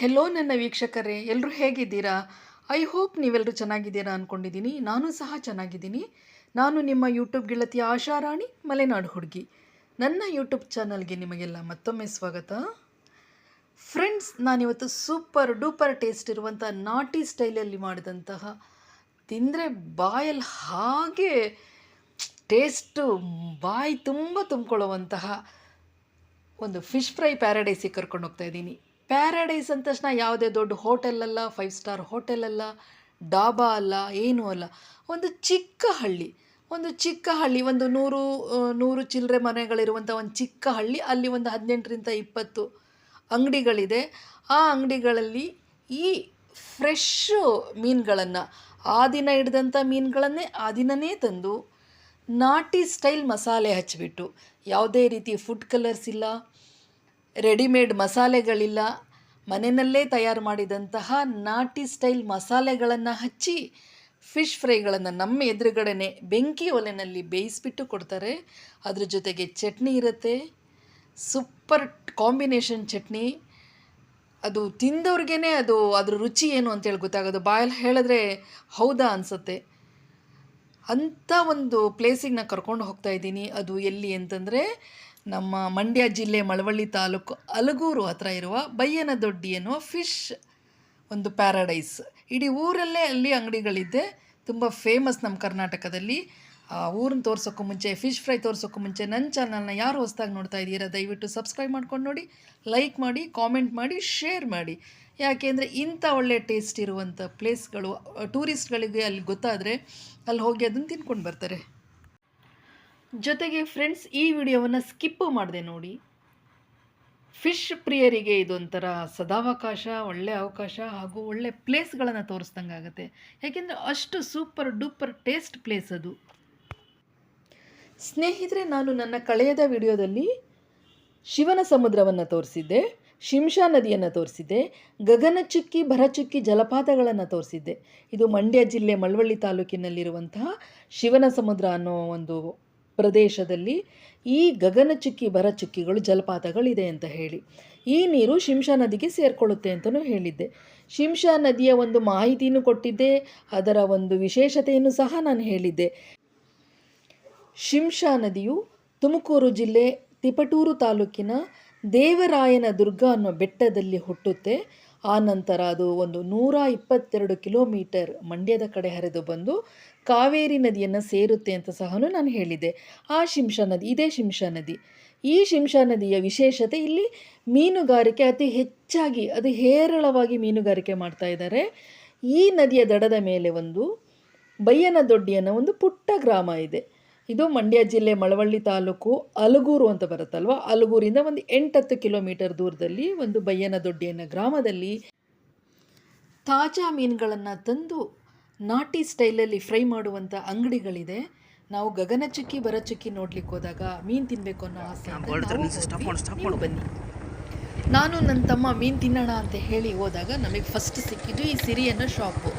Hello ನನ್ನ ವೀಕ್ಷಕರೇ ಎಲ್ಲರೂ ಹೇಗಿದ್ದೀರಾ? ಐ ಹೋಪ್ ನೀವೆಲ್ಲರೂ ಚೆನ್ನಾಗಿದ್ದೀರಾ ಅಂದ್ಕೊಂಡಿದ್ದೀನಿ ನಾನು ಸಹ ಚೆನ್ನಾಗಿದ್ದೀನಿ. ನಾನು ನಿಮ್ಮ ಯೂಟ್ಯೂಬ್ ಗೆಳತಿ ಆಶಾರಾಣಿ ಮಲೆನಾಡು ಹುಡುಗಿ. ನನ್ನ ಯೂಟ್ಯೂಬ್ ಚಾನಲ್ಗೆ ನಿಮಗೆಲ್ಲ ಮತ್ತೊಮ್ಮೆ ಸ್ವಾಗತ. ಫ್ರೆಂಡ್ಸ್ ನಾನಿವತ್ತು ಸೂಪರ್ ಡೂಪರ್ ಟೇಸ್ಟ್ ಇರುವಂಥ ನಾಟಿ ಸ್ಟೈಲಲ್ಲಿ ಮಾಡಿದಂತಹ ತಿಂದರೆ ಬಾಯಲ್ಲಿ ಹಾಗೆ ಟೇಸ್ಟು, ಬಾಯಿ ತುಂಬ ತುಂಬಿಕೊಳ್ಳುವಂತಹ ಒಂದು ಫಿಶ್ ಫ್ರೈ ಪ್ಯಾರಡೈಸಿಗೆ ಕರ್ಕೊಂಡು ಹೋಗ್ತಾ ಇದ್ದೀನಿ. ಪ್ಯಾರಡೈಸ್ ಅಂದ ತಕ್ಷಣ ಯಾವುದೇ ದೊಡ್ಡ ಹೋಟೆಲ್ ಅಲ್ಲ ಫೈವ್ ಸ್ಟಾರ್ ಹೋಟೆಲ್ ಅಲ್ಲ, ಡಾಬಾ ಅಲ್ಲ, ಏನೂ ಅಲ್ಲ. ಒಂದು ಚಿಕ್ಕ ಹಳ್ಳಿ, ಒಂದು ಚಿಕ್ಕ ಹಳ್ಳಿ, ಒಂದು ನೂರು ನೂರು ಚಿಲ್ಲರೆ ಮನೆಗಳಿರುವಂಥ ಒಂದು ಚಿಕ್ಕ ಹಳ್ಳಿ, ಅಲ್ಲಿ ಒಂದು ಹದಿನೆಂಟರಿಂದ ಇಪ್ಪತ್ತು ಅಂಗಡಿಗಳಿದೆ. ಆ ಅಂಗಡಿಗಳಲ್ಲಿ ಈ ಫ್ರೆಶ್ ಮೀನುಗಳನ್ನು, ಆ ದಿನ ಹಿಡಿದಂಥ ಮೀನುಗಳನ್ನೇ, ಆ ದಿನವೇ ತಂದು ನಾಟಿ ಸ್ಟೈಲ್ ಮಸಾಲೆ ಹಚ್ಚಿಬಿಟ್ಟು, ಯಾವುದೇ ರೀತಿ ಫುಡ್ ಕಲರ್ಸ್ ಇಲ್ಲ ರೆಡಿಮೇಡ್ ಮಸಾಲೆಗಳಿಲ್ಲ. ಮನೆಯಲ್ಲೇ ತಯಾರು ಮಾಡಿದಂತಹ ನಾಟಿ ಸ್ಟೈಲ್ ಮಸಾಲೆಗಳನ್ನು ಹಚ್ಚಿ ಫಿಶ್ ಫ್ರೈಗಳನ್ನು ನಮ್ಮ ಎದುರುಗಡೆನೆ ಬೆಂಕಿ ಒಲೆನಲ್ಲಿ ಬೇಯಿಸ್ಬಿಟ್ಟು ಕೊಡ್ತಾರೆ. ಅದ್ರ ಜೊತೆಗೆ ಚಟ್ನಿ ಇರುತ್ತೆ. ಸೂಪರ್ ಕಾಂಬಿನೇಷನ್ ಚಟ್ನಿ. ಅದು ತಿಂದವ್ರಿಗೇ ಅದು ಅದ್ರ ರುಚಿ ಏನು ಅಂತೇಳಿ ಗೊತ್ತಾಗೋದು. ಬಾಯಲ್ಲಿ ಹೇಳಿದ್ರೆ ಹೌದಾ ಅನಿಸುತ್ತೆ. ಅಂಥ ಒಂದು ಪ್ಲೇಸಿಗೆ ನಾನು ಕರ್ಕೊಂಡು ಹೋಗ್ತಾ ಇದ್ದೀನಿ. ಅದು ಎಲ್ಲಿ ಅಂತಂದರೆ ನಮ್ಮ ಮಂಡ್ಯ ಜಿಲ್ಲೆ ಮಳವಳ್ಳಿ ತಾಲೂಕು ಅಲಗೂರು ಹತ್ರ ಇರುವ ಬಯ್ಯನದೊಡ್ಡಿ ಎನ್ನುವ ಫಿಶ್ ಒಂದು ಪ್ಯಾರಡೈಸ್ ಇಡೀ ಊರಲ್ಲೇ ಅಲ್ಲಿ ಅಂಗಡಿಗಳಿದೆ. ತುಂಬ ಫೇಮಸ್ ನಮ್ಮ ಕರ್ನಾಟಕದಲ್ಲಿ. ಆ ಊರನ್ನ ತೋರ್ಸೋಕ್ಕೂ ಮುಂಚೆ ಫಿಶ್ ಫ್ರೈ ತೋರ್ಸೋಕ್ಕೂ ಮುಂಚೆ ನನ್ನ ಚಾನಲ್ನ ಯಾರು ಹೊಸ್ದಾಗಿ ನೋಡ್ತಾ ಇದ್ದೀರಾ, ದಯವಿಟ್ಟು ಸಬ್ಸ್ಕ್ರೈಬ್ ಮಾಡ್ಕೊಂಡು ನೋಡಿ ಲೈಕ್ ಮಾಡಿ ಕಾಮೆಂಟ್ ಮಾಡಿ ಶೇರ್ ಮಾಡಿ. ಯಾಕೆಂದರೆ ಇಂಥ ಒಳ್ಳೆ ಟೇಸ್ಟ್ ಇರುವಂಥ ಪ್ಲೇಸ್ಗಳು ಟೂರಿಸ್ಟ್ಗಳಿಗೆ ಅಲ್ಲಿ ಗೊತ್ತಾದರೆ ಅಲ್ಲಿ ಹೋಗಿ ಅದನ್ನು ತಿನ್ಕೊಂಡು ಬರ್ತಾರೆ. ಜೊತೆಗೆ ಫ್ರೆಂಡ್ಸ್ ಈ ವಿಡಿಯೋವನ್ನು ಸ್ಕಿಪ್ಪು ಮಾಡಿದೆ ನೋಡಿ. ಫಿಶ್ ಪ್ರಿಯರಿಗೆ ಇದೊಂಥರ ಸದಾವಕಾಶ, ಒಳ್ಳೆ ಅವಕಾಶ ಹಾಗೂ ಒಳ್ಳೆ ಪ್ಲೇಸ್ಗಳನ್ನು ತೋರಿಸ್ದಂಗೆ ಆಗುತ್ತೆ ಯಾಕೆಂದರೆ ಅಷ್ಟು ಸೂಪರ್ ಡೂಪರ್ ಟೇಸ್ಟ್ ಪ್ಲೇಸ್ ಅದು. ಸ್ನೇಹಿತರೆ, ನಾನು ನನ್ನ ಕಳೆಯದ ವಿಡಿಯೋದಲ್ಲಿ ಶಿವನ ಸಮುದ್ರವನ್ನು ತೋರಿಸಿದ್ದೆ, ಶಿಂಷಾ ನದಿಯನ್ನು ತೋರಿಸಿದ್ದೆ, ಗಗನಚುಕ್ಕಿ, ಭರಚುಕ್ಕಿ ಜಲಪಾತಗಳನ್ನು ತೋರಿಸಿದ್ದೆ. ಇದು ಮಂಡ್ಯ ಜಿಲ್ಲೆ ಮಳವಳ್ಳಿ ತಾಲೂಕಿನಲ್ಲಿರುವಂತಹ ಶಿವನ ಸಮುದ್ರ ಅನ್ನೋ ಒಂದು ಪ್ರದೇಶದಲ್ಲಿ ಈ ಗಗನಚುಕ್ಕಿ, ಭರಚುಕ್ಕಿಗಳು ಜಲಪಾತಗಳಿದೆ ಅಂತ ಹೇಳಿ. ಈ ನೀರು ಶಿಂಷಾ ನದಿಗೆ ಸೇರಿಕೊಳ್ಳುತ್ತೆ ಅಂತಲೂ ಹೇಳಿದ್ದೆ. ಶಿಂಷಾ ನದಿಯ ಒಂದು ಮಾಹಿತಿಯನ್ನು ಕೊಟ್ಟಿದ್ದೆ, ಅದರ ಒಂದು ವಿಶೇಷತೆಯನ್ನು ಸಹ ನಾನು ಹೇಳಿದ್ದೆ. ಶಿಂಷಾ ನದಿಯು ತುಮಕೂರು ಜಿಲ್ಲೆ ತಿಪಟೂರು ತಾಲೂಕಿನ ದೇವರಾಯನ ದುರ್ಗ ಅನ್ನೋ ಬೆಟ್ಟದಲ್ಲಿ ಹುಟ್ಟುತ್ತೆ. ಆ ನಂತರ ಅದು ಒಂದು ನೂರ ಇಪ್ಪತ್ತೆರಡು ಕಿಲೋಮೀಟರ್ ಮಂಡ್ಯದ ಕಡೆ ಹರಿದು ಬಂದು ಕಾವೇರಿ ನದಿಯನ್ನು ಸೇರುತ್ತೆ ಅಂತ ಸಹ ನಾನು ಹೇಳಿದೆ ಆ ಶಿಂಷಾ ನದಿ, ಇದೇ ಶಿಂಷಾ ನದಿ. ಈ ಶಿಂಷಾ ನದಿಯ ವಿಶೇಷತೆ ಇಲ್ಲಿ ಮೀನುಗಾರಿಕೆ ಅತಿ ಹೆಚ್ಚಾಗಿ ಅದು ಹೇರಳವಾಗಿ ಮೀನುಗಾರಿಕೆ ಮಾಡ್ತಾ ಇದ್ದಾರೆ. ಈ ನದಿಯ ದಡದ ಮೇಲೆ ಒಂದು ಬಯ್ಯನ ಅನ್ನೋ ಒಂದು ಪುಟ್ಟ ಗ್ರಾಮ ಇದೆ. ಇದು ಮಂಡ್ಯ ಜಿಲ್ಲೆ ಮಳವಳ್ಳಿ ತಾಲೂಕು ಅಲಗೂರು ಅಂತ ಬರುತ್ತಲ್ವ? ಅಲಗೂರಿಂದ ಒಂದು ಎಂಟತ್ತು ಕಿಲೋಮೀಟರ್ ದೂರದಲ್ಲಿ ಒಂದು ಬಯ್ಯನ ಅನ್ನೋ ಗ್ರಾಮದಲ್ಲಿ ತಾಜಾ ಮೀನುಗಳನ್ನು ತಂದು ನಾಟಿ ಸ್ಟೈಲಲ್ಲಿ ಫ್ರೈ ಮಾಡುವಂಥ ಅಂಗಡಿಗಳಿದೆ. ನಾವು ಗಗನಚುಕ್ಕಿ ಬರಚುಕ್ಕಿ ನೋಡ್ಲಿಕ್ಕೆ ಹೋದಾಗ ಮೀನು ತಿನ್ನಬೇಕು ಅನ್ನೋ ಆಸೆ ಬನ್ನಿ. ನಾನು ನನ್ನ ತಮ್ಮ ಮೀನು ತಿನ್ನೋಣ ಅಂತ ಹೇಳಿ ಹೋದಾಗ ನಮಗೆ ಫಸ್ಟ್ ಸಿಕ್ಕಿದ್ದು ಈ ಸಿರಿಯನ್ನ ಶಾಪು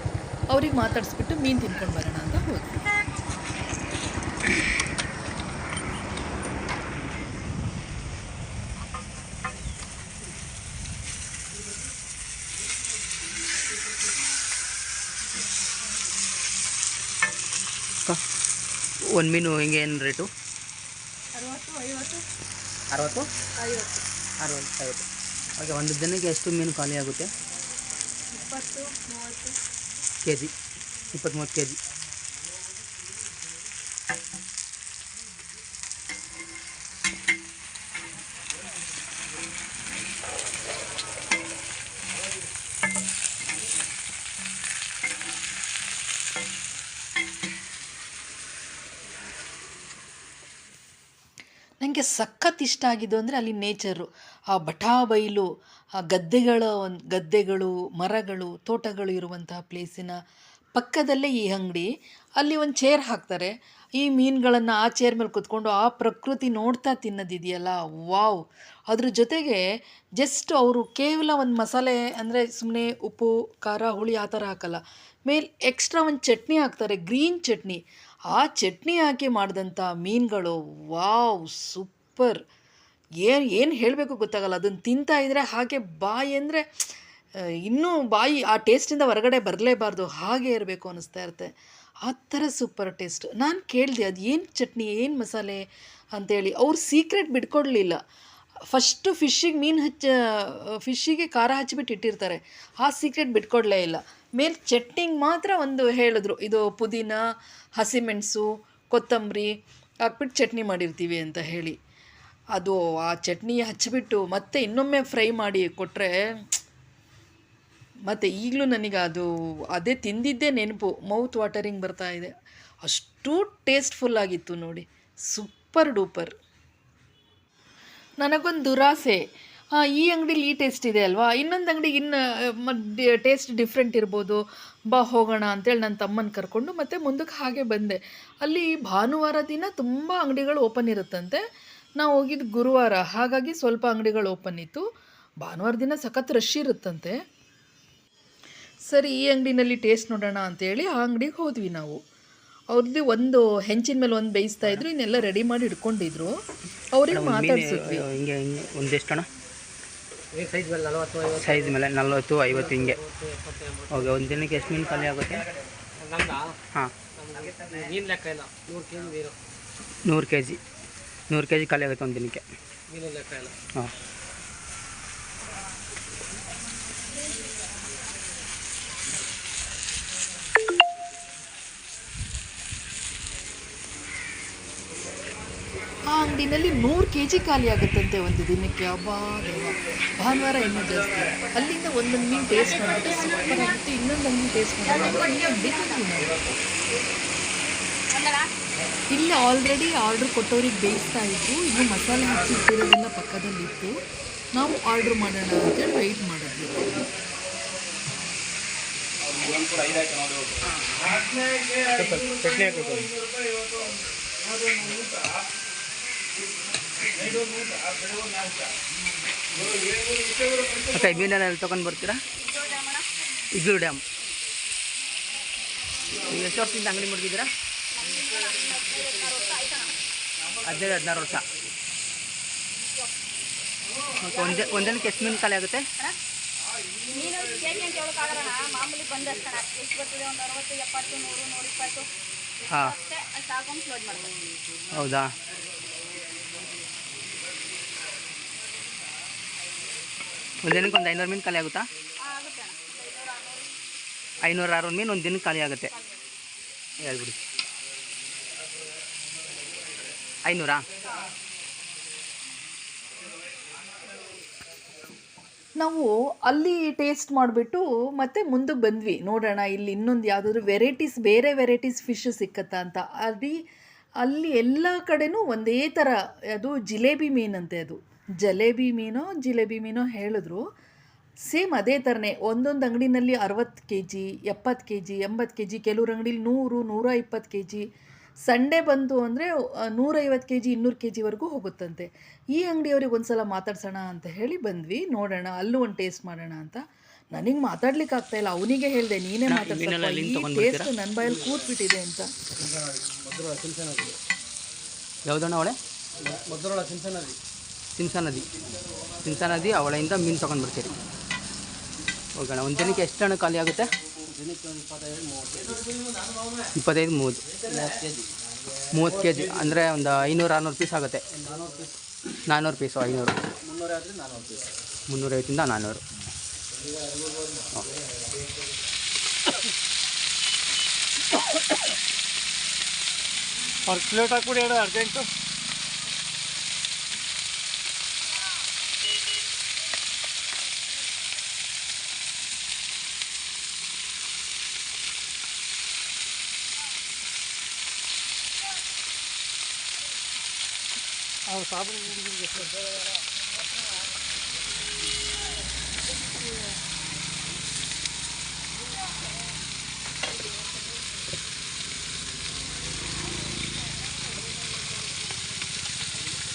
ಅವ್ರಿಗೆ ಮಾತಾಡಿಸ್ಬಿಟ್ಟು ಮೀನು ತಿನ್ಕೊಂಡು ಬರೋಣ ಅಂತ ಹೋದ್ವಿ ಒಂದು ಮೀನು ಹಿಂಗೆ ಏನು ರೇಟು? ಅರವತ್ತು? ಅರವತ್ತು. ಐವತ್ತು ಓಕೆ ಒಂದು ದಿನಕ್ಕೆ ಎಷ್ಟು ಮೀನು ಖಾಲಿ ಆಗುತ್ತೆ ಕೆ ಜಿ ಇಪ್ಪತ್ತ್ಮೂವತ್ತು ಕೆ ಜಿ ನನಗೆ ಸಖತ್ ಇಷ್ಟ ಆಗಿದ್ದು ಅಂದರೆ ಅಲ್ಲಿ ನೇಚರು ಆ ಬಟಾ ಬೈಲು, ಆ ಗದ್ದೆಗಳ ಒಂದು ಗದ್ದೆಗಳು, ಮರಗಳು, ತೋಟಗಳು ಇರುವಂತಹ ಪ್ಲೇಸಿನ ಪಕ್ಕದಲ್ಲೇ ಈ ಅಂಗಡಿ. ಅಲ್ಲಿ ಒಂದು ಚೇರ್ ಹಾಕ್ತಾರೆ. ಈ ಮೀನುಗಳನ್ನು ಆ ಚೇರ್ ಮೇಲೆ ಕುತ್ಕೊಂಡು ಆ ಪ್ರಕೃತಿ ನೋಡ್ತಾ ತಿನ್ನೋದಿದೆಯಲ್ಲ, ವಾವ್. ಅದ್ರ ಜೊತೆಗೆ ಜಸ್ಟ್ ಅವರು ಕೇವಲ ಒಂದು ಮಸಾಲೆ ಅಂದರೆ ಸುಮ್ಮನೆ ಉಪ್ಪು, ಖಾರ, ಹುಳಿ ಆ ಥರ ಹಾಕಲ್ಲ. ಮೇಲೆ ಎಕ್ಸ್ಟ್ರಾ ಒಂದು ಚಟ್ನಿ ಹಾಕ್ತಾರೆ ಗ್ರೀನ್ ಚಟ್ನಿ. ಆ ಚಟ್ನಿ ಹಾಕಿ ಮಾಡಿದಂಥ ಮೀನುಗಳು? Wow, super. ಏನು ಏನು ಹೇಳಬೇಕು ಗೊತ್ತಾಗಲ್ಲ. ಅದನ್ನು ತಿಂತಾ ಇದ್ದರೆ ಹಾಗೆ ಬಾಯಿ ಅಂದರೆ ಇನ್ನೂ ಬಾಯಿ ಆ ಟೇಸ್ಟಿಂದ ಹೊರಗಡೆ ಬರಲೇಬಾರ್ದು. ಹಾಗೆ ಇರಬೇಕು ಅನ್ನಿಸ್ತಾ ಇರುತ್ತೆ. ಆ ಥರ ಸೂಪರ್ ಟೇಸ್ಟ್. ನಾನು ಕೇಳಿದೆ, ಅದು ಏನು ಚಟ್ನಿ, ಏನು ಮಸಾಲೆ ಅಂತೇಳಿ. ಅವ್ರು ಸೀಕ್ರೆಟ್ ಬಿಟ್ಕೊಡ್ಲಿಲ್ಲ. ಫಸ್ಟು ಫಿಶ್ಶಿಗೆ ಮೀನು ಹಚ್ಚ ಫಿಶ್ಶಿಗೆ ಖಾರ ಹಚ್ಚಿಬಿಟ್ಟು ಇಟ್ಟಿರ್ತಾರೆ. ಆ ಸೀಕ್ರೆಟ್ ಬಿಟ್ಕೊಡ್ಲೇ ಇಲ್ಲ. ಮೇಲೆ ಚಟ್ನಿಗೆ ಮಾತ್ರ ಒಂದು ಹೇಳಿದ್ರು, ಇದು ಪುದೀನ ಹಸಿಮೆಣಸು ಕೊತ್ತಂಬರಿ ಹಾಕ್ಬಿಟ್ಟು ಚಟ್ನಿ ಮಾಡಿರ್ತೀವಿ ಅಂತ ಹೇಳಿ. ಅದು ಆ ಚಟ್ನಿ ಹಚ್ಚಿಬಿಟ್ಟು ಮತ್ತೆ ಇನ್ನೊಮ್ಮೆ ಫ್ರೈ ಮಾಡಿ ಕೊಟ್ಟರೆ ಮತ್ತು ಈಗಲೂ ನನಗೆ ಅದು, ಅದೇ ತಿಂದಿದ್ದೇ ನೆನಪು ಮೌತ್ ವಾಟರಿಂಗ್ ಬರ್ತಾ ಇದೆ. ಅಷ್ಟು ಟೇಸ್ಟ್ಫುಲ್ ಆಗಿತ್ತು ನೋಡಿ. ಸೂಪರ್ ಡೂಪರ್ ನನಗೊಂದು ದುರಾಸೆ. ಹಾಂ ಈ ಅಂಗಡೀಲಿ ಈ ಟೇಸ್ಟ್ ಇದೆ ಅಲ್ವಾ? ಇನ್ನೊಂದು ಅಂಗಡಿಗೆ ಇನ್ನು ಟೇಸ್ಟ್ ಡಿಫ್ರೆಂಟ್ ಇರ್ಬೋದು. ಬಾ, ಹೋಗೋಣ ಅಂತೇಳಿ ನನ್ನ ತಮ್ಮನ ಕರ್ಕೊಂಡು ಮತ್ತೆ ಮುಂದಕ್ಕೆ ಹಾಗೆ ಬಂದೆ. ಅಲ್ಲಿ ಭಾನುವಾರ ದಿನ ತುಂಬ ಅಂಗಡಿಗಳು ಓಪನ್ ಇರುತ್ತಂತೆ. ನಾವು ಹೋಗಿದ್ದು ಗುರುವಾರ, ಹಾಗಾಗಿ ಸ್ವಲ್ಪ ಅಂಗಡಿಗಳು ಓಪನ್ ಇತ್ತು. ಭಾನುವಾರ ದಿನ ಸಖತ್ ರಶ್ ಇರುತ್ತಂತೆ. ಸರಿ, ಈ ಅಂಗಡಿನಲ್ಲಿ ಟೇಸ್ಟ್ ನೋಡೋಣ ಅಂತೇಳಿ ಆ ಅಂಗಡಿಗೆ ಹೋದ್ವಿ ನಾವು. ಅವ್ರದ್ದು ಒಂದು ಹೆಂಚಿನ ಮೇಲೆ ಒಂದು ಬೇಯಿಸ್ತಾ ಇದ್ರು ಇನ್ನೆಲ್ಲ ರೆಡಿ ಮಾಡಿ ಇಟ್ಕೊಂಡಿದ್ರು ಅವ್ರಿಗೆ ಮಾತಾಡ್ಸಿದ್ವಿ. ಹಿಂಗೆ ಹಿಂಗೆ ಒಂದೆಷ್ಟು ಅಣ್ಣ ಸೈಜ್ ಮೇಲೆ ನಲ್ವತ್ತು ಐವತ್ತು? ಹಿಂಗೆ. ಓಕೆ ಒಂದು ದಿನಕ್ಕೆ ಎಷ್ಟು ಮೀನು ಖಾಲಿ ಆಗುತ್ತೆ ಹಾಂ. ಮೀನು ಲೆಕ್ಕ ಇಲ್ಲ. ನೂರು ಕೆ ಜಿ ನೀರು ಕೆ ಜಿ ನೂರು ಕೆ ಜಿ ಖಾಲಿ ಆಗುತ್ತೆ ಒಂದು ದಿನಕ್ಕೆ. ಮೀನು ಲೆಕ್ಕ ಇಲ್ಲ. ಹಾಂ. ಅಂಗಡಿನಲ್ಲಿ ನೂರು ಕೆ ಜಿ ಖಾಲಿ ಆಗುತ್ತಂತೆ ಒಂದು ದಿನಕ್ಕೆ. ಅಬ್ಬಾ ಭಾನುವಾರ ಇನ್ನೂ ಜಾಸ್ತಿ. ಅಲ್ಲಿಂದ ಒಂದೊಂದು ಮೀನು ಟೇಸ್ಟ್ ಮಾಡಿಬಿಟ್ಟು ಸೂಪರ್ ಆಗುತ್ತೆ. ಇನ್ನೊಂದು ಅಂಗಡಿ ಟೇಸ್ಟ್ ಮಾಡಿಬಿಟ್ಟು ಇಲ್ಲಿ ಆಲ್ರೆಡಿ ಆರ್ಡ್ರ್ ಕೊಟ್ಟವ್ರಿಗೆ ಬೇಯಿಸ್ತಾ ಇತ್ತು ಇನ್ನು ಮಸಾಲೆ ಹಚ್ಚಿಟ್ಟಿರೋದೆಲ್ಲ ಪಕ್ಕದಲ್ಲಿತ್ತು. ನಾವು ಆರ್ಡ್ರ್ ಮಾಡೋಣ ಅಂತೇಳಿ ವೆಯ್ಟ್ ಮಾಡಿದ್ವಿ. ಚಟ್ನಿ ಹಾಕಬೇಕು ಮತ್ತು ಮೀನೆಲ್ಲ ಎಲ್ಲಿ ತೊಗೊಂಡು ಬರ್ತೀರಾ? ಇಗ್ಲೂರು ಡ್ಯಾಮ್ ನೀವು ಎಷ್ಟು ವರ್ಷದಿಂದ ಅಂಗಡಿ ಮುಡ್ತಿದ್ದೀರಾ ಹದಿನೈದು ಹದಿನಾರು ವರ್ಷ. ಒಂದೇ ಒಂದೇನಕ್ಕೆ ಎಷ್ಟು ಮೀನು ಖಾಲಿ ಆಗುತ್ತೆ? ಮೀನು ಕೆಜಿ ಅಂತ ಹೇಳೋಕ್ಕಾಗಲ್ಲ ಮಾಮೂಲಿ ಬಂದಷ್ಟು ಎಷ್ಟು ಬರ್ತದೆ ಒಂದು ಅರವತ್ತು ಎಪ್ಪತ್ತು ನೂರು ನೂರಿಪ್ಪತ್ತು ಹಾಂ ಕ್ಲೋಸ್ ಮಾಡ್ಬೋದು ಹೌದಾ? ಒಂದಿನಕ್ಕೆ ಒಂದು ಐನೂರು ಮೀನು ಖಾಲಿ ಆಗುತ್ತಾ? ಐನೂರು ಆರು ಮೀನು ಒಂದು ದಿನಕ್ಕೆ ಖಾಲಿ ಆಗುತ್ತೆ. ಹೇಳ್ಬಿಡಿ. ಐನೂರಾ? ನಾವು ಅಲ್ಲಿ ಟೇಸ್ಟ್ ಮಾಡಿಬಿಟ್ಟು ಮತ್ತೆ ಮುಂದಕ್ಕೆ ಬಂದ್ವಿ. ನೋಡೋಣ, ಇಲ್ಲಿ ಇನ್ನೊಂದು ಯಾವುದಾದ್ರು ವೆರೈಟೀಸ್ ಬೇರೆ ವೆರೈಟೀಸ್ ಫಿಶ್ ಸಿಕ್ಕತ್ತಾ ಅಂತ. ಅಲ್ಲಿ ಅಲ್ಲಿ ಎಲ್ಲ ಕಡೆನೂ ಒಂದೇ ಥರ ಅದು ಜಿಲೇಬಿ ಮೀನಂತೆ ಅದು. ಜಲೇಬಿ ಮೀನೋ ಜಿಲೇಬಿ ಮೀನೋ ಹೇಳಿದ್ರು. ಸೇಮ್ ಅದೇ ಥರನೇ ಒಂದೊಂದು ಅಂಗಡಿನಲ್ಲಿ ಅರವತ್ತು ಕೆ ಜಿ ಎಪ್ಪತ್ತು ಕೆ ಜಿ ಎಂಬತ್ತು ಕೆ ಜಿ ಕೆಲವ್ರ ಅಂಗಡೀಲಿ ನೂರು ನೂರ ಇಪ್ಪತ್ತು ಕೆ ಜಿ ಸಂಡೇ ಬಂತು ಅಂದರೆ ನೂರೈವತ್ತು ಕೆ ಜಿ ಇನ್ನೂರು ಕೆ ಜಿವರೆಗೂ ಹೋಗುತ್ತಂತೆ. ಈ ಅಂಗಡಿಯವ್ರಿಗೆ ಒಂದು ಸಲ ಮಾತಾಡ್ಸೋಣ ಅಂತ ಹೇಳಿ ಬಂದ್ವಿ. ನೋಡೋಣ ಅಲ್ಲೂ ಒಂದು ಟೇಸ್ಟ್ ಮಾಡೋಣ ಅಂತ. ನನಗೆ ಮಾತಾಡ್ಲಿಕ್ಕೆ ಆಗ್ತಾ ಇಲ್ಲ. ಅವನಿಗೆ ಹೇಳಿದೆ ನೀನೇ ಮಾತಾಡ್ಸಪ್ಪ. ಈ ಟೇಸ್ಟ್ ನನ್ನ ಬಾಯಲ್ಲಿ ಕೂತ್ಬಿಟ್ಟಿದೆ ಅಂತ. ಯಾವುದಣ್ಣ ನದಿ ಸಿಂಸಾ ನದಿ. ಸಿಂಸಾ ನದಿ ಅವಳೆಯಿಂದ ಮೀನು ತೊಗೊಂಡು ಬರ್ತೀರಿ. ಹೋಗೋಣ, ಒಂದು ದಿನಕ್ಕೆ ಎಷ್ಟು ಹಣ ಖಾಲಿ ಆಗುತ್ತೆ? ಇಪ್ಪತ್ತೈದು, ಮೂವತ್ತು. ಮೂವತ್ತು ಕೆ ಜಿ ಅಂದರೆ ಒಂದು ಐನೂರು, ಆರುನೂರು ಪೀಸ್ ಆಗುತ್ತೆ. ನಾನ್ನೂರು ಪೀಸ್ ಐನೂರು. ಮುನ್ನೂರೈವತ್ತಿಂದ ನಾನ್ನೂರು ಅವ್ರು ಪ್ಲೇಟ್ ಹಾಕ್ಬಿಡಿ ಹೇಳಿ ಅರ್ಜೆಂಟು ಅವ್ರು ಸಾಬೂನು ಹುಡುಗರಿಗೆ ಎಷ್ಟು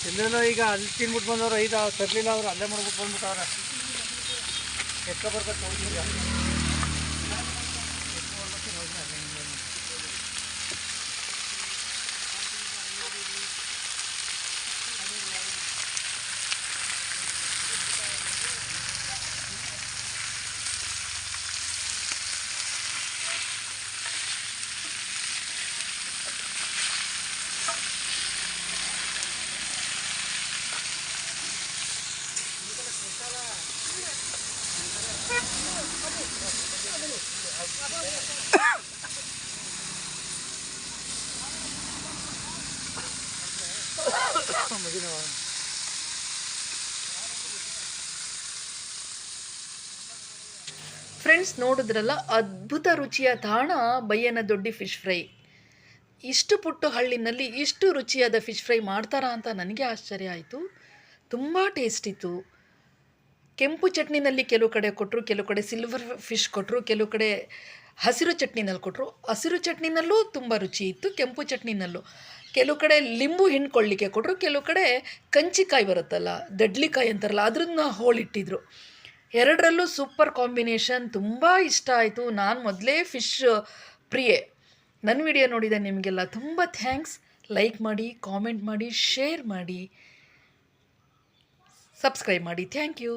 ಎಲ್ಲೆಲ್ಲೋ ಈಗ ಅಲ್ಲಿ ತಿನ್ಬಿಟ್ಟು ಬಂದವ್ರು ಐದು ತರಲಿಲ್ಲ ಅವ್ರು ಅಲ್ಲೇ ಮಾಡ್ಬಿಟ್ಟು ಬಂದ್ಬಿಟ್ಟವ್ರೆ. ಎಷ್ಟೋ ಬರ್ಬೇಕು ಫ್ರೆಂಡ್ಸ್ ನೋಡಿದ್ರಲ್ಲ ಅದ್ಭುತ ರುಚಿಯ ತಾಣ ಬಯ್ಯನ ದೊಡ್ಡಿ ಫಿಶ್ ಫ್ರೈ ಇಷ್ಟು ಪುಟ್ಟು ಹಳ್ಳಿನಲ್ಲಿ ಇಷ್ಟು ರುಚಿಯಾದ ಫಿಶ್ ಫ್ರೈ ಮಾಡ್ತಾರಾ ಅಂತ ನನಗೆ ಆಶ್ಚರ್ಯ ಆಯಿತು. ತುಂಬ ಟೇಸ್ಟ್ ಇತ್ತು. ಕೆಂಪು ಚಟ್ನಿನಲ್ಲಿ ಕೆಲವು ಕಡೆ ಕೊಟ್ಟರು ಕೆಲವು ಕಡೆ ಸಿಲ್ವರ್ ಫಿಶ್ ಕೊಟ್ಟರು ಕೆಲವು ಕಡೆ ಹಸಿರು ಚಟ್ನಿನಲ್ಲಿ ಕೊಟ್ಟರು ಹಸಿರು ಚಟ್ನಿನಲ್ಲೂ ತುಂಬ ರುಚಿ ಇತ್ತು, ಕೆಂಪು ಚಟ್ನಿನಲ್ಲೂ. ಕೆಲವು ಕಡೆ ಲಿಂಬು ಹಿಂಡ್ಕೊಳ್ಳಿಕ್ಕೆ ಕೊಟ್ಟರು ಕೆಲವು ಕಡೆ ಕಂಚಿಕಾಯಿ ಬರುತ್ತಲ್ಲ, ದಡ್ಲಿಕಾಯಿ ಅಂತಾರಲ್ಲ, ಅದನ್ನ ಹೋಳಿಟ್ಟಿದ್ರು. ಎರಡರಲ್ಲೂ ಸೂಪರ್ ಕಾಂಬಿನೇಷನ್. ತುಂಬ ಇಷ್ಟ ಆಯಿತು. ನಾನು ಮೊದಲೇ ಫಿಶ್, ಪ್ರಿಯೆ. ನನ್ನ ವಿಡಿಯೋ ನೋಡಿದ ನಿಮಗೆಲ್ಲ ತುಂಬ ಥ್ಯಾಂಕ್ಸ್. ಲೈಕ್ ಮಾಡಿ, ಕಾಮೆಂಟ್ ಮಾಡಿ, ಶೇರ್ ಮಾಡಿ. ಸಬ್ಸ್ಕ್ರೈಬ್ ಮಾಡಿ. Thank you.